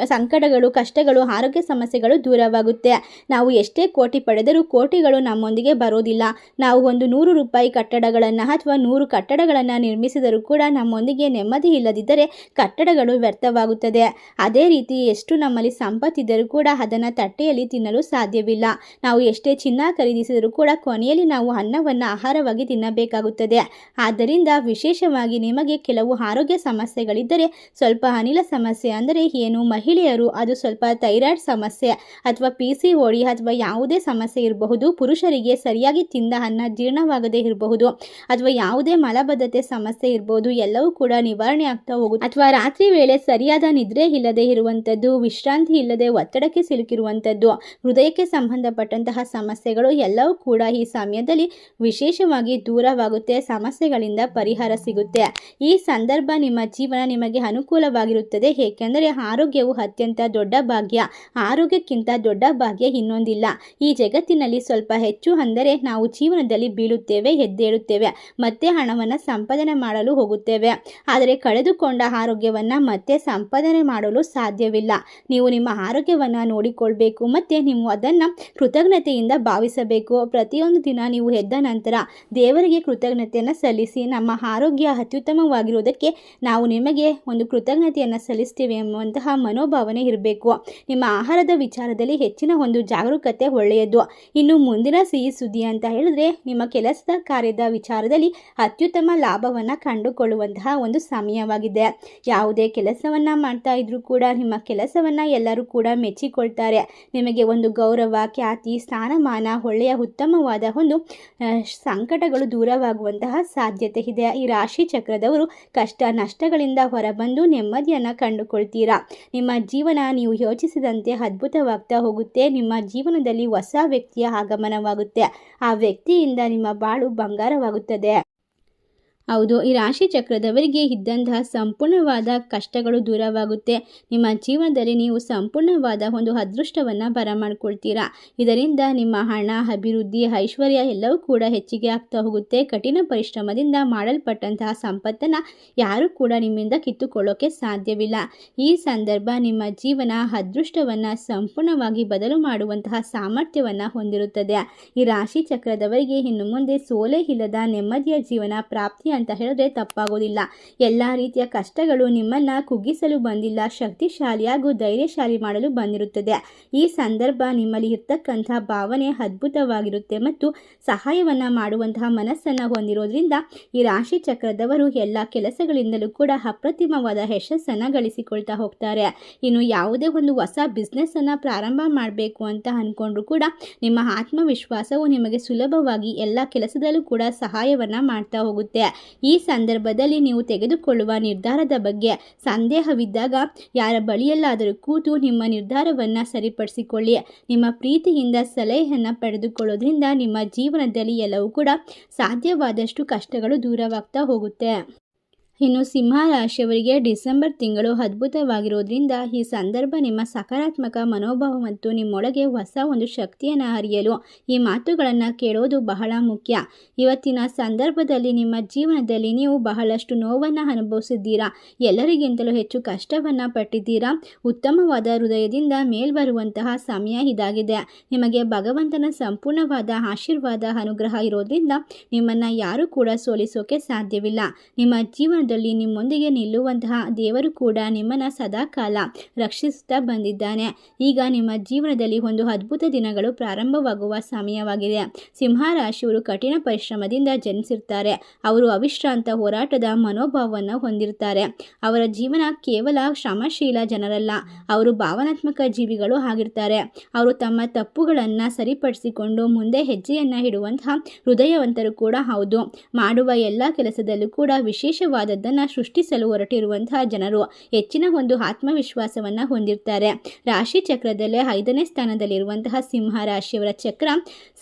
ಸಂಕಟಗಳು, ಕಷ್ಟಗಳು, ಆರೋಗ್ಯ ಸಮಸ್ಯೆಗಳು ದೂರವಾಗುತ್ತೆ. ನಾವು ಎಷ್ಟೇ ಕೋಟಿ ಪಡೆದರೂ ಕೋಟಿಗಳು ನಮ್ಮೊಂದಿಗೆ ಬರೋದಿಲ್ಲ. ನಾವು ಒಂದು ನೂರು ರೂಪಾಯಿ ಕಟ್ಟಡಗಳನ್ನು ಅಥವಾ ನೂರು ಕಟ್ಟಡಗಳನ್ನು ನಿರ್ಮಿಸಿದರೂ ಕೂಡ ನಮ್ಮೊಂದಿಗೆ ನೆಮ್ಮದಿ ಇಲ್ಲದಿದ್ದರೆ ಕಟ್ಟಡಗಳು ವ್ಯರ್ಥವಾಗುತ್ತದೆ. ಅದೇ ರೀತಿ ಎಷ್ಟು ನಮ್ಮಲ್ಲಿ ಸಂಪತ್ತಿದ್ದರೂ ಕೂಡ ಅದನ್ನು ತಟ್ಟೆಯಲ್ಲಿ ತಿನ್ನಲು ಸಾಧ್ಯವಿಲ್ಲ. ನಾವು ಎಷ್ಟೇ ಚಿನ್ನ ಖರೀದಿಸಿದರೂ ಕೂಡ ಕೊನೆಯಲ್ಲಿ ನಾವು ಅನ್ನವನ್ನು ಆಹಾರವಾಗಿ ತಿನ್ನಬೇಕಾಗುತ್ತದೆ. ಆದ್ದರಿಂದ ವಿಶೇಷವಾಗಿ ನಿಮಗೆ ಕೆಲವು ಆರೋಗ್ಯ ಸಮಸ್ಯೆಗಳಿದ್ದರೆ ಸ್ವಲ್ಪ ಅನಿಲ ಸಮಸ್ಯೆ ಅಂದರೆ ಏನು? ಮಹಿಳೆಯರು ಅದು ಸ್ವಲ್ಪ ಥೈರಾಯ್ಡ್ ಸಮಸ್ಯೆ ಅಥವಾ ಪಿ ಸಿ ಓಡಿ ಅಥವಾ ಯಾವುದೇ ಸಮಸ್ಯೆ ಇರಬಹುದು. ಪುರುಷರಿಗೆ ಸರಿಯಾಗಿ ತಿಂದ ಅನ್ನ ಜೀರ್ಣವಾಗದೇ ಇರಬಹುದು ಅಥವಾ ಯಾವುದೇ ಮಲಬದ್ಧತೆ ಸಮಸ್ಯೆ ಇರಬಹುದು. ಎಲ್ಲವೂ ಕೂಡ ನಿವಾರಣೆ ಆಗ್ತಾ ಹೋಗುತ್ತೆ ಅಥವಾ ರಾತ್ರಿ ವೇಳೆ ಸರಿಯಾದ ನಿದ್ರೆ ಇಲ್ಲದೆ ಇರುವಂಥದ್ದು, ವಿಶ್ರಾಂತಿ ಇಲ್ಲದೆ ಒತ್ತಡಕ್ಕೆ ಸಿಲುಕಿರುವಂಥದ್ದು, ಹೃದಯಕ್ಕೆ ಸಂಬಂಧಪಟ್ಟಂತಹ ಸಮಸ್ಯೆಗಳು ಎಲ್ಲವೂ ಕೂಡ ಈ ಸಮಯದಲ್ಲಿ ವಿಶೇಷವಾಗಿ ದೂರವಾಗುತ್ತೆ. ಸಮಸ್ಯೆಗಳಿಂದ ಪರಿಹಾರ ಸಿಗುತ್ತೆ. ಈ ಸಂದರ್ಭ ನಿಮ್ಮ ಜೀವನ ನಿಮಗೆ ಅನುಕೂಲವಾಗಿರುತ್ತದೆ ಏಕೆಂದರೆ ಆರೋಗ್ಯವು ಅತ್ಯಂತ ದೊಡ್ಡ ಭಾಗ್ಯ. ಆರೋಗ್ಯಕ್ಕಿಂತ ದೊಡ್ಡ ಭಾಗ್ಯ ಇನ್ನೊಂದಿಲ್ಲ. ಈ ಜಗತ್ತಿನಲ್ಲಿ ಸ್ವಲ್ಪ ಹೆಚ್ಚು ಅಂದರೆ ನಾವು ಜೀವನದಲ್ಲಿ ಬೀಳುತ್ತೇವೆ, ಎದ್ದೇಳುತ್ತೇವೆ, ಮತ್ತೆ ಹಣವನ್ನು ಸಂಪಾದನೆ ಮಾಡಲು ಹೋಗುತ್ತೇವೆ. ಆದರೆ ಕಳೆದುಕೊಂಡ ಆರೋಗ್ಯವನ್ನು ಮತ್ತೆ ಸಂಪಾದನೆ ಮಾಡಲು ಸಾಧ್ಯವಿಲ್ಲ. ನೀವು ನಿಮ್ಮ ಆರೋಗ್ಯವನ್ನು ನೋಡಿಕೊಳ್ಬೇಕು, ಮತ್ತು ನೀವು ಅದನ್ನು ಕೃತಜ್ಞತೆಯಿಂದ ಭಾವಿಸಬೇಕು. ಪ್ರತಿಯೊಂದು ದಿನ ನೀವು ಎದ್ದ ನಂತರ ದೇವರಿಗೆ ಕೃತಜ್ಞತೆಯನ್ನು ಸಲ್ಲಿಸಿ, ನಮ್ಮ ಆರೋಗ್ಯ ಅತ್ಯುತ್ತಮವಾಗಿರುವುದಕ್ಕೆ ನಾವು ನಿಮಗೆ ಒಂದು ಕೃತಜ್ಞತೆಯನ್ನು ಸಲ್ಲಿಸ್ತೀವಿ ಎಂಬಂತಹ ಮನೋಭಾವನೆ ಇರಬೇಕು. ನಿಮ್ಮ ಆಹಾರದ ವಿಚಾರದಲ್ಲಿ ಹೆಚ್ಚಿನ ಒಂದು ಜಾಗರೂಕತೆ ಒಳ್ಳೆಯದು. ಇನ್ನು ಮುಂದಿನ ಸಿಹಿ ಸುದ್ದಿ ಅಂತ ಹೇಳಿದ್ರೆ, ನಿಮ್ಮ ಕೆಲಸದ ಕಾರ್ಯದ ವಿಚಾರದಲ್ಲಿ ಅತ್ಯುತ್ತಮ ಲಾಭವನ್ನು ಕಂಡುಕೊಳ್ಳುವಂತಹ ಒಂದು ಸಮಯವಾಗಿದೆ. ಯಾವುದೇ ಕೆಲಸವನ್ನು ಮಾಡ್ತಾ ಇದ್ರೂ ಕೂಡ, ನಿಮ್ಮ ಕೆಲಸವನ್ನು ಎಲ್ಲರೂ ಕೂಡ ಮೆಚ್ಚಿಕೊಳ್ತಾರೆ. ನಿಮಗೆ ಒಂದು ಗೌರವ, ಖ್ಯಾತಿ, ಸ್ಥಾನಮಾನ, ಒಳ್ಳೆಯ ಉತ್ತಮವಾದ ಒಂದು ಸಂಕಟಗಳು ದೂರವಾಗುವಂತಹ ಸಾಧ್ಯತೆ ಇದೆ. ಈ ರಾಶಿ ಚಕ್ರದವರು ಕಷ್ಟ ನಷ್ಟಗಳಿಂದ ಹೊರಬಂದು ನೆಮ್ಮದಿಯನ್ನು ಕಂಡುಕೊಳ್ತೀರಾ? ನಿಮ್ಮ ಜೀವನ ನೀವು ಯೋಚಿಸಿದಂತೆ ಅದ್ಭುತವಾಗ್ತಾ ಹೋಗುತ್ತೆ. ನಿಮ್ಮ ಜೀವನದಲ್ಲಿ ಹೊಸ ವ್ಯಕ್ತಿಯ ಆಗಮನವಾಗುತ್ತೆ. ಆ ವ್ಯಕ್ತಿಯಿಂದ ನಿಮ್ಮ ಬಾಳು ಬಂಗಾರವಾಗುತ್ತದೆ. ಹೌದು, ಈ ರಾಶಿ ಚಕ್ರದವರಿಗೆ ಇದ್ದಂತಹ ಸಂಪೂರ್ಣವಾದ ಕಷ್ಟಗಳು ದೂರವಾಗುತ್ತೆ. ನಿಮ್ಮ ಜೀವನದಲ್ಲಿ ನೀವು ಸಂಪೂರ್ಣವಾದ ಒಂದು ಅದೃಷ್ಟವನ್ನು ಬರಮಾಡ್ಕೊಳ್ತೀರಾ. ಇದರಿಂದ ನಿಮ್ಮ ಹಣ, ಅಭಿವೃದ್ಧಿ, ಐಶ್ವರ್ಯ ಎಲ್ಲವೂ ಕೂಡ ಹೆಚ್ಚಿಗೆ ಆಗ್ತಾ ಹೋಗುತ್ತೆ. ಕಠಿಣ ಪರಿಶ್ರಮದಿಂದ ಮಾಡಲ್ಪಟ್ಟಂತಹ ಸಂಪತ್ತನ್ನು ಯಾರೂ ಕೂಡ ನಿಮ್ಮಿಂದ ಕಿತ್ತುಕೊಳ್ಳೋಕೆ ಸಾಧ್ಯವಿಲ್ಲ. ಈ ಸಂದರ್ಭ ನಿಮ್ಮ ಜೀವನ ಅದೃಷ್ಟವನ್ನು ಸಂಪೂರ್ಣವಾಗಿ ಬದಲು ಮಾಡುವಂತಹ ಸಾಮರ್ಥ್ಯವನ್ನು ಹೊಂದಿರುತ್ತದೆ. ಈ ರಾಶಿ ಚಕ್ರದವರಿಗೆ ಇನ್ನು ಮುಂದೆ ಸೋಲೆ ಇಲ್ಲದ ನೆಮ್ಮದಿಯ ಜೀವನ ಪ್ರಾಪ್ತಿ ಅಂತ ಹೇಳಿದ್ರೆ ತಪ್ಪಾಗೋದಿಲ್ಲ. ಎಲ್ಲ ರೀತಿಯ ಕಷ್ಟಗಳು ನಿಮ್ಮನ್ನು ಕುಗ್ಗಿಸಲು ಬಂದಿಲ್ಲ, ಶಕ್ತಿಶಾಲಿ ಹಾಗೂ ಧೈರ್ಯಶಾಲಿ ಮಾಡಲು ಬಂದಿರುತ್ತದೆ. ಈ ಸಂದರ್ಭ ನಿಮ್ಮಲ್ಲಿ ಇರ್ತಕ್ಕಂಥ ಭಾವನೆ ಅದ್ಭುತವಾಗಿರುತ್ತೆ ಮತ್ತು ಸಹಾಯವನ್ನು ಮಾಡುವಂತಹ ಮನಸ್ಸನ್ನು ಹೊಂದಿರೋದ್ರಿಂದ ಈ ರಾಶಿ ಚಕ್ರದವರು ಎಲ್ಲ ಕೆಲಸಗಳಿಂದಲೂ ಕೂಡ ಅಪ್ರತಿಮವಾದ ಯಶಸ್ಸನ್ನು ಗಳಿಸಿಕೊಳ್ತಾ ಹೋಗ್ತಾರೆ. ಇನ್ನು ಯಾವುದೇ ಒಂದು ಹೊಸ ಬಿಸ್ನೆಸ್ಸನ್ನು ಪ್ರಾರಂಭ ಮಾಡಬೇಕು ಅಂತ ಅಂದ್ಕೊಂಡ್ರು ಕೂಡ ನಿಮ್ಮ ಆತ್ಮವಿಶ್ವಾಸವು ನಿಮಗೆ ಸುಲಭವಾಗಿ ಎಲ್ಲ ಕೆಲಸದಲ್ಲೂ ಕೂಡ ಸಹಾಯವನ್ನು ಮಾಡ್ತಾ ಹೋಗುತ್ತೆ. ಈ ಸಂದರ್ಭದಲ್ಲಿ ನೀವು ತೆಗೆದುಕೊಳ್ಳುವ ನಿರ್ಧಾರದ ಬಗ್ಗೆ ಸಂದೇಹವಿದ್ದಾಗ ಯಾರ ಬಳಿಯಲ್ಲಾದರೂ ಕೂತು ನಿಮ್ಮ ನಿರ್ಧಾರವನ್ನು ಸರಿಪಡಿಸಿಕೊಳ್ಳಿ. ನಿಮ್ಮ ಪ್ರೀತಿಯಿಂದ ಸಲಹೆಯನ್ನು ಪಡೆದುಕೊಳ್ಳೋದ್ರಿಂದ ನಿಮ್ಮ ಜೀವನದಲ್ಲಿ ಎಲ್ಲವೂ ಕೂಡ ಸಾಧ್ಯವಾದಷ್ಟು ಕಷ್ಟಗಳು ದೂರವಾಗ್ತಾ ಹೋಗುತ್ತೆ. ಇನ್ನು ಸಿಂಹ ರಾಶಿಯವರಿಗೆ ಡಿಸೆಂಬರ್ ತಿಂಗಳು ಅದ್ಭುತವಾಗಿರುವುದರಿಂದ ಈ ಸಂದರ್ಭ ನಿಮ್ಮ ಸಕಾರಾತ್ಮಕ ಮನೋಭಾವ ಮತ್ತು ನಿಮ್ಮೊಳಗೆ ಹೊಸ ಒಂದು ಶಕ್ತಿಯನ್ನು ಅರಿಯಲು ಈ ಮಾತುಗಳನ್ನು ಕೇಳೋದು ಬಹಳ ಮುಖ್ಯ. ಇವತ್ತಿನ ಸಂದರ್ಭದಲ್ಲಿ ನಿಮ್ಮ ಜೀವನದಲ್ಲಿ ನೀವು ಬಹಳಷ್ಟು ನೋವನ್ನು ಅನುಭವಿಸಿದ್ದೀರಾ? ಎಲ್ಲರಿಗಿಂತಲೂ ಹೆಚ್ಚು ಕಷ್ಟವನ್ನು ಪಟ್ಟಿದ್ದೀರಾ? ಉತ್ತಮವಾದ ಹೃದಯದಿಂದ ಮೇಲ್ಬರುವಂತಹ ಸಮಯ ಇದಾಗಿದೆ. ನಿಮಗೆ ಭಗವಂತನ ಸಂಪೂರ್ಣವಾದ ಆಶೀರ್ವಾದ, ಅನುಗ್ರಹ ಇರೋದ್ರಿಂದ ನಿಮ್ಮನ್ನು ಯಾರೂ ಕೂಡ ಸೋಲಿಸೋಕೆ ಸಾಧ್ಯವಿಲ್ಲ. ನಿಮ್ಮ ಜೀವನದ ನಿಮ್ಮೊಂದಿಗೆ ನಿಲ್ಲುವಂತಹ ದೇವರು ಕೂಡ ನಿಮ್ಮನ್ನು ಸದಾಕಾಲ ರಕ್ಷಿಸುತ್ತಾ ಬಂದಿದ್ದಾನೆ. ಈಗ ನಿಮ್ಮ ಜೀವನದಲ್ಲಿ ಒಂದು ಅದ್ಭುತ ದಿನಗಳು ಪ್ರಾರಂಭವಾಗುವ ಸಮಯವಾಗಿದೆ. ಸಿಂಹ ರಾಶಿಯವರು ಕಠಿಣ ಪರಿಶ್ರಮದಿಂದ ಜನಿಸಿರ್ತಾರೆ. ಅವರು ಅವಿಶ್ರಾಂತ ಹೋರಾಟದ ಮನೋಭಾವವನ್ನು ಹೊಂದಿರ್ತಾರೆ. ಅವರ ಜೀವನ ಕೇವಲ ಶ್ರಮಶೀಲ ಜನರಲ್ಲ, ಅವರು ಭಾವನಾತ್ಮಕ ಜೀವಿಗಳು ಆಗಿರ್ತಾರೆ. ಅವರು ತಮ್ಮ ತಪ್ಪುಗಳನ್ನು ಸರಿಪಡಿಸಿಕೊಂಡು ಮುಂದೆ ಹೆಜ್ಜೆಯನ್ನು ಇಡುವಂತಹ ಹೃದಯವಂತರು ಕೂಡ ಹೌದು. ಮಾಡುವ ಎಲ್ಲ ಕೆಲಸದಲ್ಲೂ ಕೂಡ ವಿಶೇಷವಾದ ಅದನ್ನು ಸೃಷ್ಟಿಸಲು ಹೊರಟಿರುವಂತಹ ಜನರು ಹೆಚ್ಚಿನ ಒಂದು ಆತ್ಮವಿಶ್ವಾಸವನ್ನು ಹೊಂದಿರ್ತಾರೆ. ರಾಶಿ ಚಕ್ರದಲ್ಲೇ ಐದನೇ ಸ್ಥಾನದಲ್ಲಿರುವಂತಹ ಸಿಂಹ ರಾಶಿಯವರ ಚಕ್ರ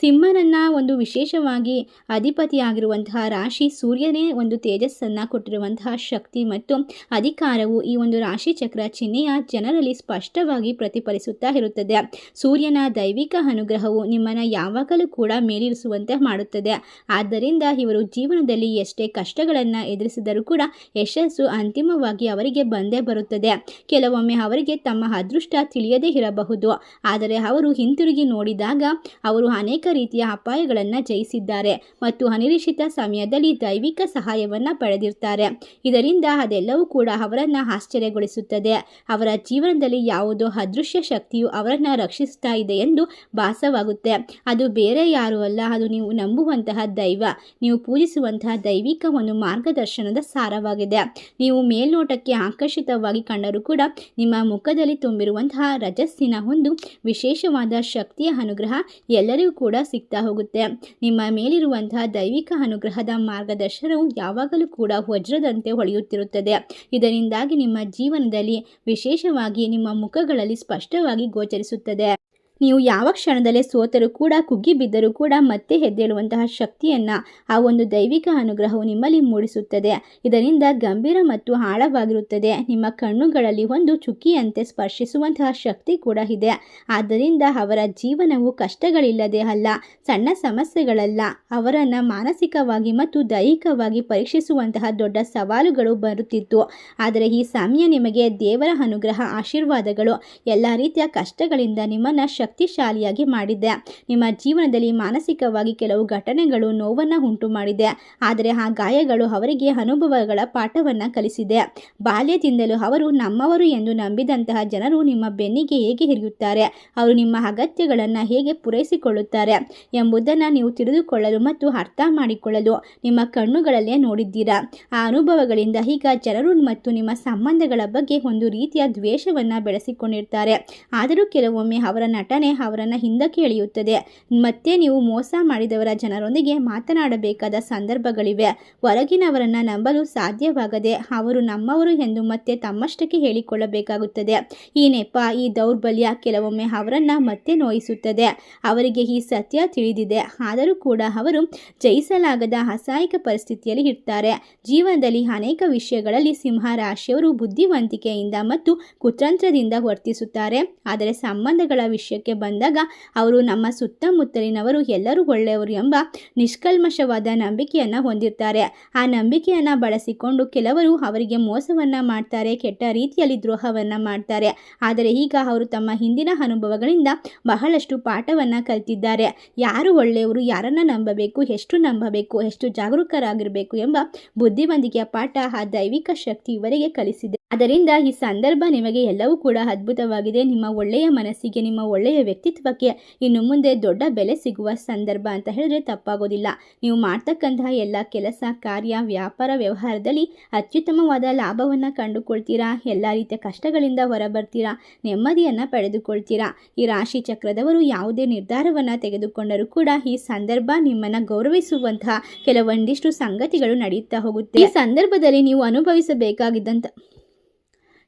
ಸಿಂಹನನ್ನ ಒಂದು ವಿಶೇಷವಾಗಿ ಅಧಿಪತಿಯಾಗಿರುವಂತಹ ರಾಶಿ ಸೂರ್ಯನೇ ಒಂದು ತೇಜಸ್ಸನ್ನು ಕೊಟ್ಟಿರುವಂತಹ ಶಕ್ತಿ ಮತ್ತು ಅಧಿಕಾರವು ಈ ಒಂದು ರಾಶಿ ಚಕ್ರ ಚಿಹ್ನೆಯ ಜನರಲ್ಲಿ ಸ್ಪಷ್ಟವಾಗಿ ಪ್ರತಿಫಲಿಸುತ್ತಾ ಇರುತ್ತದೆ. ಸೂರ್ಯನ ದೈವಿಕ ಅನುಗ್ರಹವು ನಿಮ್ಮನ್ನು ಯಾವಾಗಲೂ ಕೂಡ ಮೇಲಿರಿಸುವಂತೆ ಮಾಡುತ್ತದೆ. ಆದ್ದರಿಂದ ಇವರು ಜೀವನದಲ್ಲಿ ಎಷ್ಟೇ ಕಷ್ಟಗಳನ್ನು ಎದುರಿಸಿದರೂ ಕೂಡ ಕೂಡ ಯಶಸ್ಸು ಅಂತಿಮವಾಗಿ ಅವರಿಗೆ ಬಂದೇ ಬರುತ್ತದೆ. ಕೆಲವೊಮ್ಮೆ ಅವರಿಗೆ ತಮ್ಮ ಅದೃಷ್ಟ ತಿಳಿಯದೇ ಇರಬಹುದು. ಆದರೆ ಅವರು ಹಿಂತಿರುಗಿ ನೋಡಿದಾಗ ಅವರು ಅನೇಕ ರೀತಿಯ ಅಪಾಯಗಳನ್ನು ಜಯಿಸಿದ್ದಾರೆ ಮತ್ತು ಅನಿರೀಕ್ಷಿತ ಸಮಯದಲ್ಲಿ ದೈವಿಕ ಸಹಾಯವನ್ನು ಪಡೆದಿರ್ತಾರೆ. ಇದರಿಂದ ಅದೆಲ್ಲವೂ ಕೂಡ ಅವರನ್ನು ಆಶ್ಚರ್ಯಗೊಳಿಸುತ್ತದೆ. ಅವರ ಜೀವನದಲ್ಲಿ ಯಾವುದೋ ಅದೃಶ್ಯ ಶಕ್ತಿಯು ಅವರನ್ನು ರಕ್ಷಿಸ್ತಾ ಇದೆ ಎಂದು ಭಾಸವಾಗುತ್ತೆ. ಅದು ಬೇರೆ ಯಾರೂ ಅಲ್ಲ. ಅದು ನೀವು ನಂಬುವಂತಹ ದೈವ. ನೀವು ಪೂಜಿಸುವಂತಹ ದೈವಿಕ ಒಂದು ಮಾರ್ಗದರ್ಶನದ ಸಾರವಾಗಿದೆ ನೀವು ಮೇಲ್ನೋಟಕ್ಕೆ ಆಕರ್ಷಿತವಾಗಿ ಕಂಡರೂ ಕೂಡ ನಿಮ್ಮ ಮುಖದಲ್ಲಿ ತುಂಬಿರುವಂತಹ ರಜಸ್ಸಿನ ಒಂದು ವಿಶೇಷವಾದ ಶಕ್ತಿಯ ಅನುಗ್ರಹ ಎಲ್ಲರಿಗೂ ಕೂಡ ಸಿಗ್ತಾ ಹೋಗುತ್ತೆ. ನಿಮ್ಮ ಮೇಲಿರುವಂತಹ ದೈವಿಕ ಅನುಗ್ರಹದ ಮಾರ್ಗದರ್ಶನವು ಯಾವಾಗಲೂ ಕೂಡ ವಜ್ರದಂತೆ ಹೊಳೆಯುತ್ತಿರುತ್ತದೆ. ಇದರಿಂದಾಗಿ ನಿಮ್ಮ ಜೀವನದಲ್ಲಿ ವಿಶೇಷವಾಗಿ ನಿಮ್ಮ ಮುಖಗಳಲ್ಲಿ ಸ್ಪಷ್ಟವಾಗಿ ಗೋಚರಿಸುತ್ತದೆ. ನೀವು ಯಾವ ಕ್ಷಣದಲ್ಲೇ ಸೋತರೂ ಕೂಡ, ಕುಗ್ಗಿ ಬಿದ್ದರೂ ಕೂಡ ಮತ್ತೆ ಎದ್ದೇಳುವಂತಹ ಶಕ್ತಿಯನ್ನು ಆ ಒಂದು ದೈವಿಕ ಅನುಗ್ರಹವು ನಿಮ್ಮಲ್ಲಿ ಮೂಡಿಸುತ್ತದೆ. ಇದರಿಂದ ಗಂಭೀರ ಮತ್ತು ಆಳವಾಗಿರುತ್ತದೆ. ನಿಮ್ಮ ಕಣ್ಣುಗಳಲ್ಲಿ ಒಂದು ಚುಕ್ಕಿಯಂತೆ ಸ್ಪರ್ಶಿಸುವಂತಹ ಶಕ್ತಿ ಕೂಡ ಇದೆ. ಆದ್ದರಿಂದ ಅವರ ಜೀವನವು ಕಷ್ಟಗಳಿಲ್ಲದೆ ಅಲ್ಲ, ಸಣ್ಣ ಸಮಸ್ಯೆಗಳಲ್ಲ. ಅವರನ್ನು ಮಾನಸಿಕವಾಗಿ ಮತ್ತು ದೈಹಿಕವಾಗಿ ಪರೀಕ್ಷಿಸುವಂತಹ ದೊಡ್ಡ ಸವಾಲುಗಳು ಬರುತ್ತಿತ್ತು. ಆದರೆ ಈ ಸಮಯ ನಿಮಗೆ ದೇವರ ಅನುಗ್ರಹ, ಆಶೀರ್ವಾದಗಳು, ಎಲ್ಲ ರೀತಿಯ ಕಷ್ಟಗಳಿಂದ ನಿಮ್ಮನ್ನು ಶಕ್ತಿಶಾಲಿಯಾಗಿ ಮಾಡಿದೆ. ನಿಮ್ಮ ಜೀವನದಲ್ಲಿ ಮಾನಸಿಕವಾಗಿ ಕೆಲವು ಘಟನೆಗಳು ನೋವನ್ನು ಉಂಟು ಮಾಡಿದೆ ಆದರೆ ಆ ಗಾಯಗಳು ಅವರಿಗೆ ಅನುಭವಗಳ ಪಾಠವನ್ನು ಕಲಿಸಿದೆ. ಬಾಲ್ಯದಿಂದಲೂ ಅವರು ನಮ್ಮವರು ಎಂದು ನಂಬಿದಂತಹ ಜನರು ನಿಮ್ಮ ಬೆನ್ನಿಗೆ ಹೇಗೆ ಹಿರಿಯುತ್ತಾರೆ ಅವರು ನಿಮ್ಮ ಅಗತ್ಯಗಳನ್ನು ಹೇಗೆ ಪೂರೈಸಿಕೊಳ್ಳುತ್ತಾರೆ ಎಂಬುದನ್ನು ನೀವು ತಿಳಿದುಕೊಳ್ಳಲು ಮತ್ತು ಅರ್ಥ ಮಾಡಿಕೊಳ್ಳಲು ನಿಮ್ಮ ಕಣ್ಣುಗಳಲ್ಲೇ ನೋಡಿದ್ದೀರಾ? ಆ ಅನುಭವಗಳಿಂದ ಈಗ ಜನರು ಮತ್ತು ನಿಮ್ಮ ಸಂಬಂಧಗಳ ಬಗ್ಗೆ ಒಂದು ರೀತಿಯ ದ್ವೇಷವನ್ನು ಬೆಳೆಸಿಕೊಂಡಿರ್ತಾರೆ. ಆದರೂ ಕೆಲವೊಮ್ಮೆ ಅವರ ನಟನೆ ಅವರನ್ನು ಹಿಂದಕ್ಕೆ ಎಳೆಯುತ್ತದೆ. ಮತ್ತೆ ನೀವು ಮೋಸ ಮಾಡಿದವರ ಜನರೊಂದಿಗೆ ಮಾತನಾಡಬೇಕಾದ ಸಂದರ್ಭಗಳಿವೆ. ಹೊರಗಿನವರನ್ನು ನಂಬಲು ಸಾಧ್ಯವಾಗದೆ ಅವರು ನಮ್ಮವರು ಎಂದು ಮತ್ತೆ ತಮ್ಮಷ್ಟಕ್ಕೆ ಹೇಳಿಕೊಳ್ಳಬೇಕಾಗುತ್ತದೆ. ಈ ನೆಪ, ಈ ದೌರ್ಬಲ್ಯ ಕೆಲವೊಮ್ಮೆ ಅವರನ್ನು ಮತ್ತೆ ನೋಯಿಸುತ್ತದೆ. ಅವರಿಗೆ ಈ ಸತ್ಯ ತಿಳಿದಿದೆ. ಆದರೂ ಕೂಡ ಅವರು ಜಯಿಸಲಾಗದ ಅಸಹಾಯಕ ಪರಿಸ್ಥಿತಿಯಲ್ಲಿ ಇರ್ತಾರೆ. ಜೀವನದಲ್ಲಿ ಅನೇಕ ವಿಷಯಗಳಲ್ಲಿ ಸಿಂಹ ರಾಶಿಯವರು ಬುದ್ಧಿವಂತಿಕೆಯಿಂದ ಮತ್ತು ಕುತಂತ್ರದಿಂದ ವರ್ತಿಸುತ್ತಾರೆ. ಆದರೆ ಸಂಬಂಧಗಳ ವಿಷಯಕ್ಕೆ ಬಂದಾಗ ಅವರು ನಮ್ಮ ಸುತ್ತಮುತ್ತಲಿನವರು ಎಲ್ಲರೂ ಒಳ್ಳೆಯವರು ಎಂಬ ನಿಷ್ಕಲ್ಮಶವಾದ ನಂಬಿಕೆಯನ್ನು ಹೊಂದಿರ್ತಾರೆ. ಆ ನಂಬಿಕೆಯನ್ನು ಬಳಸಿಕೊಂಡು ಕೆಲವರು ಅವರಿಗೆ ಮೋಸವನ್ನು ಮಾಡ್ತಾರೆ, ಕೆಟ್ಟ ರೀತಿಯಲ್ಲಿ ದ್ರೋಹವನ್ನು ಮಾಡ್ತಾರೆ. ಆದರೆ ಈಗ ಅವರು ತಮ್ಮ ಹಿಂದಿನ ಅನುಭವಗಳಿಂದ ಬಹಳಷ್ಟು ಪಾಠವನ್ನು ಕಲಿತಿದ್ದಾರೆ. ಯಾರು ಒಳ್ಳೆಯವರು, ಯಾರನ್ನು ನಂಬಬೇಕು, ಎಷ್ಟು ನಂಬಬೇಕು, ಎಷ್ಟು ಜಾಗರೂಕರಾಗಿರಬೇಕು ಎಂಬ ಬುದ್ಧಿವಂತಿಕೆಯ ಪಾಠ ಆ ದೈವಿಕ ಶಕ್ತಿ ಇವರಿಗೆ ಕಲಿಸಿದೆ. ಅದರಿಂದ ಈ ಸಂದರ್ಭ ನಿಮಗೆ ಎಲ್ಲವೂ ಕೂಡ ಅದ್ಭುತವಾಗಿದೆ. ನಿಮ್ಮ ಒಳ್ಳೆಯ ಮನಸ್ಸಿಗೆ, ನಿಮ್ಮ ಒಳ್ಳೆಯ ವ್ಯಕ್ತಿತ್ವಕ್ಕೆ ಇನ್ನು ಮುಂದೆ ದೊಡ್ಡ ಬೆಲೆ ಸಿಗುವ ಸಂದರ್ಭ ಅಂತ ಹೇಳಿದ್ರೆ ತಪ್ಪಾಗೋದಿಲ್ಲ. ನೀವು ಮಾಡ್ತಕ್ಕಂತಹ ಎಲ್ಲ ಕೆಲಸ, ಕಾರ್ಯ, ವ್ಯಾಪಾರ ವ್ಯವಹಾರದಲ್ಲಿ ಅತ್ಯುತ್ತಮವಾದ ಲಾಭವನ್ನು ಕಂಡುಕೊಳ್ತೀರಾ? ಎಲ್ಲ ರೀತಿಯ ಕಷ್ಟಗಳಿಂದ ಹೊರಬರ್ತೀರಾ? ನೆಮ್ಮದಿಯನ್ನು ಪಡೆದುಕೊಳ್ತೀರಾ? ಈ ರಾಶಿ ಚಕ್ರದವರು ಯಾವುದೇ ನಿರ್ಧಾರವನ್ನು ತೆಗೆದುಕೊಂಡರೂ ಕೂಡ ಈ ಸಂದರ್ಭ ನಿಮ್ಮನ್ನು ಗೌರವಿಸುವಂತಹ ಕೆಲವೊಂದಿಷ್ಟು ಸಂಗತಿಗಳು ನಡೆಯುತ್ತಾ ಹೋಗುತ್ತೆ. ಈ ಸಂದರ್ಭದಲ್ಲಿ ನೀವು ಅನುಭವಿಸಬೇಕಾಗಿದ್ದಂಥ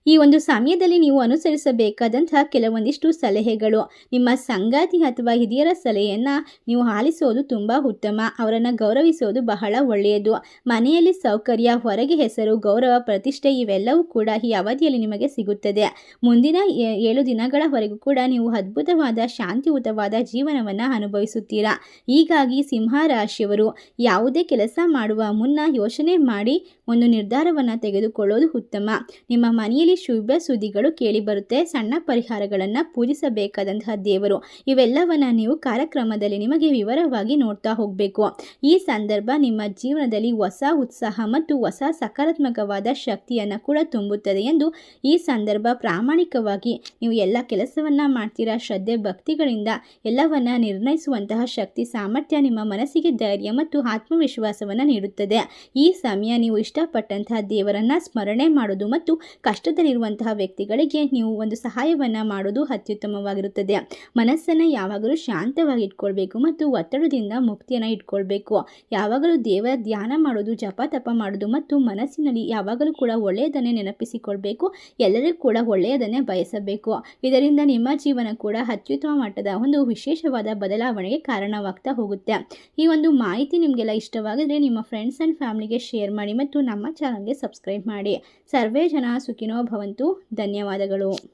ಈ ಒಂದು ಸಮಯದಲ್ಲಿ ನೀವು ಅನುಸರಿಸಬೇಕಾದಂತಹ ಕೆಲವೊಂದಿಷ್ಟು ಸಲಹೆಗಳು. ನಿಮ್ಮ ಸಂಗಾತಿ ಅಥವಾ ಹಿರಿಯರ ಸಲಹೆಯನ್ನು ನೀವು ಆಲಿಸೋದು ತುಂಬ ಉತ್ತಮ. ಅವರನ್ನು ಗೌರವಿಸೋದು ಬಹಳ ಒಳ್ಳೆಯದು. ಮನೆಯಲ್ಲಿ ಸೌಕರ್ಯ, ಹೊರಗೆ ಹೆಸರು, ಗೌರವ, ಪ್ರತಿಷ್ಠೆ ಇವೆಲ್ಲವೂ ಕೂಡ ಈ ಅವಧಿಯಲ್ಲಿ ನಿಮಗೆ ಸಿಗುತ್ತದೆ. ಮುಂದಿನ ಏಳು ದಿನಗಳವರೆಗೂ ಕೂಡ ನೀವು ಅದ್ಭುತವಾದ, ಶಾಂತಿಯುತವಾದ ಜೀವನವನ್ನು ಅನುಭವಿಸುತ್ತೀರಾ? ಹೀಗಾಗಿ ಸಿಂಹ ರಾಶಿಯವರು ಯಾವುದೇ ಕೆಲಸ ಮಾಡುವ ಮುನ್ನ ಯೋಚನೆ ಮಾಡಿ ಒಂದು ನಿರ್ಧಾರವನ್ನು ತೆಗೆದುಕೊಳ್ಳೋದು ಉತ್ತಮ. ನಿಮ್ಮ ಮನೆಯಲ್ಲಿ ಶುಭ ಸುದ್ದಿಗಳು ಕೇಳಿಬರುತ್ತೆ. ಸಣ್ಣ ಪರಿಹಾರಗಳನ್ನು ಪೂಜಿಸಬೇಕಾದಂತಹ ದೇವರು. ಇವೆಲ್ಲವನ್ನ ನೀವು ಕಾರ್ಯಕ್ರಮದಲ್ಲಿ ನಿಮಗೆ ವಿವರವಾಗಿ ನೋಡ್ತಾ ಹೋಗಬೇಕು. ಈ ಸಂದರ್ಭ ನಿಮ್ಮ ಜೀವನದಲ್ಲಿ ಹೊಸ ಉತ್ಸಾಹ ಮತ್ತು ಹೊಸ ಸಕಾರಾತ್ಮಕವಾದ ಶಕ್ತಿಯನ್ನು ಕೂಡ ತುಂಬುತ್ತದೆ ಎಂದು ಈ ಸಂದರ್ಭ ಪ್ರಾಮಾಣಿಕವಾಗಿ ನೀವು ಎಲ್ಲ ಕೆಲಸವನ್ನ ಮಾಡ್ತೀರಾ, ಶ್ರದ್ಧೆ ಭಕ್ತಿಗಳಿಂದ ಎಲ್ಲವನ್ನ ನಿರ್ಣಯಿಸುವಂತಹ ಶಕ್ತಿ, ಸಾಮರ್ಥ್ಯ ನಿಮ್ಮ ಮನಸ್ಸಿಗೆ ಧೈರ್ಯ ಮತ್ತು ಆತ್ಮವಿಶ್ವಾಸವನ್ನು ನೀಡುತ್ತದೆ. ಈ ಸಮಯ ನೀವು ಇಷ್ಟಪಟ್ಟಂತಹ ದೇವರನ್ನ ಸ್ಮರಣೆ ಮಾಡುವುದು ಮತ್ತು ಕಷ್ಟದಲ್ಲಿರುವಂತಹ ವ್ಯಕ್ತಿಗಳಿಗೆ ನೀವು ಒಂದು ಸಹಾಯವನ್ನು ಮಾಡೋದು ಅತ್ಯುತ್ತಮವಾಗಿರುತ್ತದೆ. ಮನಸ್ಸನ್ನು ಯಾವಾಗಲೂ ಶಾಂತವಾಗಿ ಇಟ್ಕೊಳ್ಬೇಕು ಮತ್ತು ಒತ್ತಡದಿಂದ ಮುಕ್ತಿಯನ್ನು ಇಟ್ಕೊಳ್ಬೇಕು. ಯಾವಾಗಲೂ ದೇವರ ಧ್ಯಾನ ಮಾಡೋದು, ಜಪ ತಪ ಮಾಡೋದು ಮತ್ತು ಮನಸ್ಸಿನಲ್ಲಿ ಯಾವಾಗಲೂ ಕೂಡ ಒಳ್ಳೆಯದನ್ನೇ ನೆನಪಿಸಿಕೊಳ್ಬೇಕು. ಎಲ್ಲರಿಗೂ ಕೂಡ ಒಳ್ಳೆಯದನ್ನೇ ಬಯಸಬೇಕು. ಇದರಿಂದ ನಿಮ್ಮ ಜೀವನ ಕೂಡ ಅತ್ಯುತ್ತಮ ಮಟ್ಟದ ಒಂದು ವಿಶೇಷವಾದ ಬದಲಾವಣೆಗೆ ಕಾರಣವಾಗ್ತಾ ಹೋಗುತ್ತೆ. ಈ ಒಂದು ಮಾಹಿತಿ ನಿಮಗೆಲ್ಲ ಇಷ್ಟವಾಗಿದ್ರೆ ನಿಮ್ಮ ಫ್ರೆಂಡ್ಸ್ ಆ್ಯಂಡ್ ಫ್ಯಾಮಿಲಿಗೆ ಶೇರ್ ಮಾಡಿ ಮತ್ತು ನಮ್ಮ ಚಾನಲ್ಗೆ ಸಬ್ಸ್ಕ್ರೈಬ್ ಮಾಡಿ. ಸರ್ವೇ ಜನ ಸುಖಿನೋ ಭವಂತು. ಧನ್ಯವಾದಗಳು.